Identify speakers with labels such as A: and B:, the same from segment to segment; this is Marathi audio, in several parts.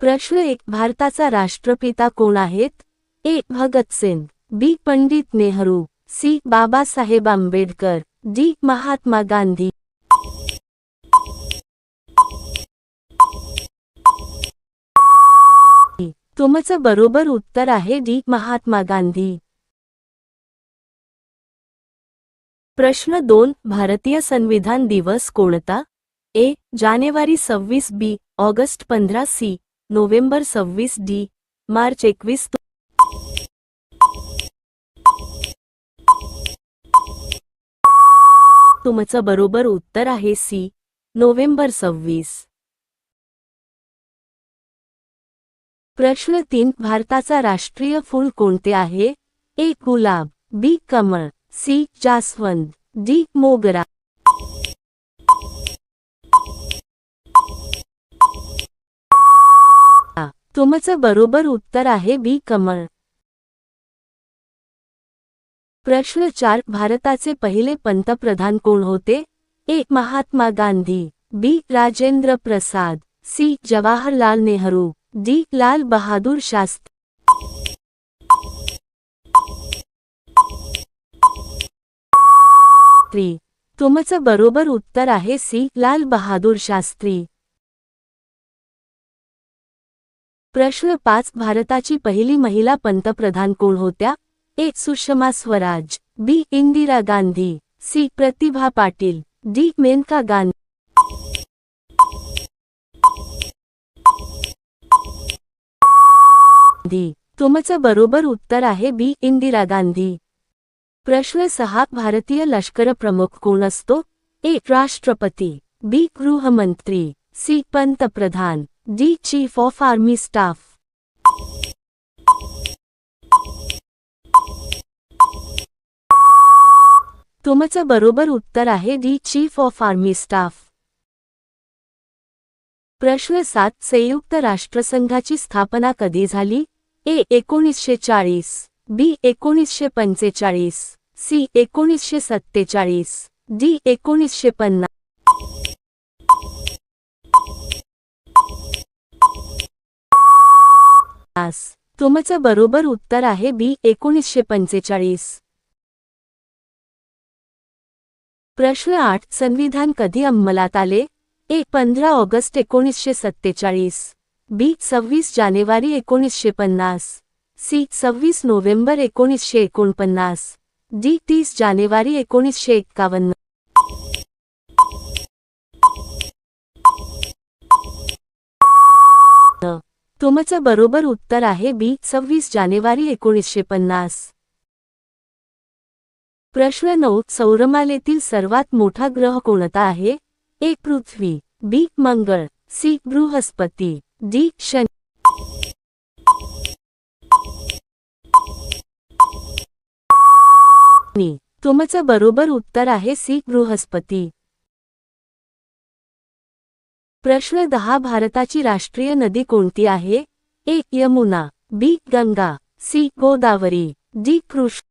A: प्रश्न एक भारताचा राष्ट्रपिता कोण आहेत? A Bhagat Singh B Pandit Nehru C Babasaheb Ambedkar D Mahatma Gandhi. तुमचं बरोबर उत्तर आहे डी महात्मा गांधी. प्रश्न दोन भारतीय संविधान दिवस कोणता? ए जानेवारी सव्वीस बी ऑगस्ट पंधरा सी नोव्हेंबर सव्वीस डी मार्च एकवीस तुमचं बरोबर उत्तर आहे सी नोव्हेंबर सव्वीस. प्रश्न तीन भारताचा राष्ट्रीय फूल कोणते आहे? ए गुलाब बी कमळ सी जास्वंद डी मोगरा. तुमचं बरोबर उत्तर आहे बी. कमळ. प्रश्न चार. भारताचे पहिले पंतप्रधान कोण होते? A. Mahatma Gandhi B. Rajendra Prasad C. Jawaharlal Nehru D. Lal Bahadur Shastri. तुमचं बरोबर उत्तर आहे सी. लाल बहादूर शास्त्री. प्रश्न पाच भारताची पहिली महिला पंतप्रधान कोण होत्या? A. Sushma Swaraj B. Indira Gandhi C. Pratibha Patil D. Maneka Gandhi. तुमचं बरोबर उत्तर आहे बी. इंदिरा गांधी. प्रश्न सहा भारतीय लष्कर प्रमुख कोण असतो? ए. राष्ट्रपती बी. गृहमंत्री सी. पंतप्रधान. D chief of army staff तुमचं बरोबर उत्तर आहे D chief of army staff प्रश्न सात संयुक्त राष्ट्रसंघाची स्थापना कधी झाली? ए एकोणीसशे चाळीस बी एकोणीसशे पंचेचाळीस सी एकोणीसशे सत्तेचाळीस डी एकोणीसशे पन्नास. तुमचं बरोबर उत्तर आहे बी एकोणीसशे पंचेचाळीस. प्रश्न आठ. संविधान कधी अंमलात आले? ए पंधरा ऑगस्ट एकोणीसशे सत्तेचाळीस. बी सव्वीस जानेवारी एकोणीसशे पन्नास. सी सव्वीस नोव्हेंबर एकोणीसशे एकोणपन्नास. डी तीस जानेवारी एकोणीसशे एक्कावन्न तुमचं बरोबर उत्तर आहे बी सव्वीस जानेवारी एकोणीसशे पन्नास. प्रश्न नऊ सौरमालेतील सर्वात मोठा ग्रह कोणता आहे? ए पृथ्वी बी मंगळ सी बृहस्पती डी शनी. तुमचं बरोबर उत्तर आहे सी बृहस्पती. प्रश्न दहा भारताची राष्ट्रीय नदी कोणती आहे? A Yamuna B Ganga C Godavari D Krishna.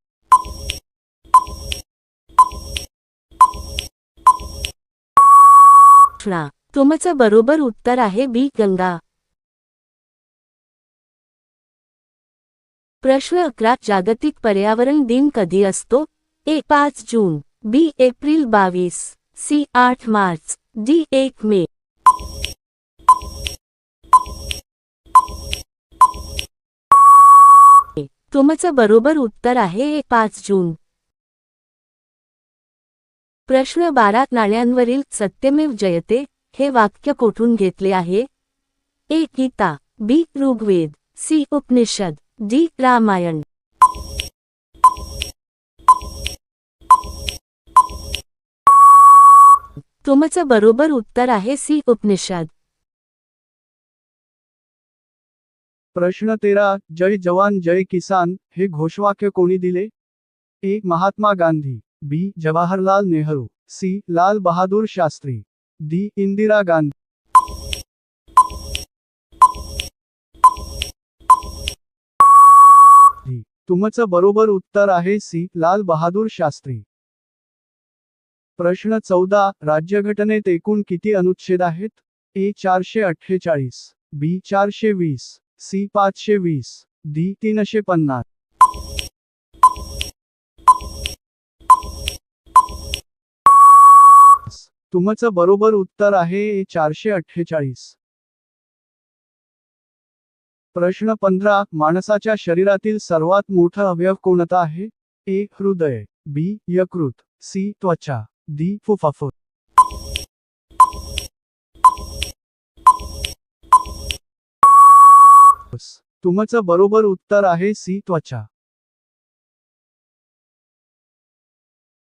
A: तुमचं बरोबर उत्तर आहे बी गंगा. प्रश्न अकरा जागतिक पर्यावरण दिन कधी असतो? ए पाच जून बी एप्रिल बावीस सी आठ मार्च डी एक मे. तुमचं बरोबर उत्तर आहे पाच जून. प्रश्न बारा नाण्यांवरील सत्यमेव जयते हे वाक्य कोठून घेतले आहे? A. Gita B. Rigveda C. Upanishad D. Ramayana. तुमचं बरोबर उत्तर आहे सी. उपनिषद.
B: प्रश्न तेरा जय जवान जय किसान हे घोषवाक्य कोणी दिले? A Mahatma Gandhi B Jawaharlal Nehru C Lal Bahadur Shastri D Indira Gandhi. तुमचं बरोबर उत्तर आहे सी लाल बहादूर शास्त्री. प्रश्न चौदा राज्यघटनेत एकूण किती अनुच्छेद आहेत? ए चारशे अठ्ठेचाळीस बी चारशे वीस सी पाचशे वीस डी तीनशे पन्नास. तुमचं बरोबर उत्तर आहे ए चारशे अठ्ठेचाळीस. प्रश्न पंधरा माणसाच्या शरीरातील सर्वात मोठं अवयव कोणता आहे? ए हृदय बी यकृत सी त्वचा डी फुफ्फुस तुमचं बरोबर उत्तर आहे सी त्वचा.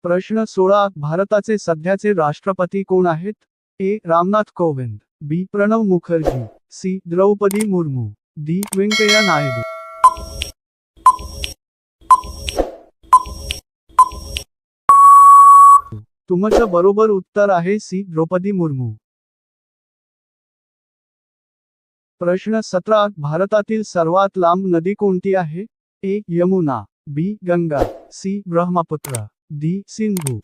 B: प्रश्न सोळा भारताचे सध्याचे राष्ट्रपती कोण आहेत? A Ramnath Kovind. B Pranab Mukherjee. C Droupadi Murmu. D Venkaiah Naidu. तुमचं बरोबर उत्तर आहे सी द्रौपदी मुर्मू. प्रश्न सतरा. भारतातील सर्वात लांब नदी कोणती आहे? A. Yamuna B Ganga C Brahmaputra D Sindhu.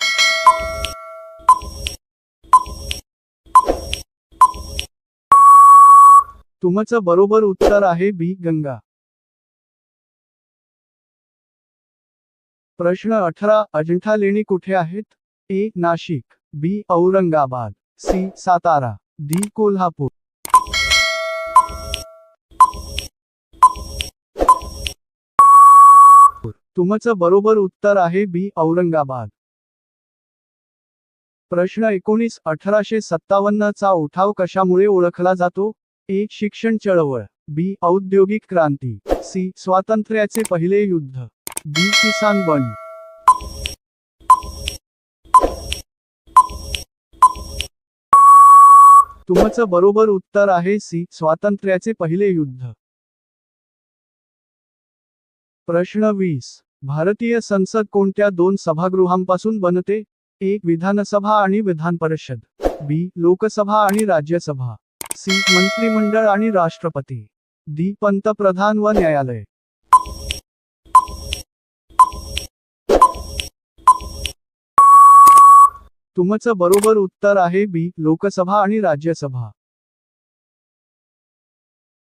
B: तुमचं बरोबर उत्तर आहे बी गंगा. प्रश्न अठरा. अजंठा लेणी कुठे आहेत? A. Nashik B Aurangabad C Satara D Kolhapur. तुमचं बरोबर उत्तर आहे बी औरंगाबाद. प्रश्न एकोणीस अठराशे सत्तावन्न चा उठाव कशामुळे ओळखला जातो? ए शिक्षण चळवळ. बी औद्योगिक क्रांती. सी स्वातंत्र्याचे पहिले युद्ध. डी किसान बंड तुमचं बरोबर उत्तर आहे सी स्वातंत्र्याचे पहिले युद्ध. प्रश्न वीस. भारतीय संसद कोणत्या दोन सभागृहांपासून बनते? एक विधानसभा आणि विधान परिषद बी. लोकसभा आणि राज्यसभा. सी. मंत्रिमंडळ आणि राष्ट्रपती. डी. पंतप्रधान व न्यायालय. तुमचं बरोबर उत्तर आहे बी. लोकसभा आणि राज्यसभा.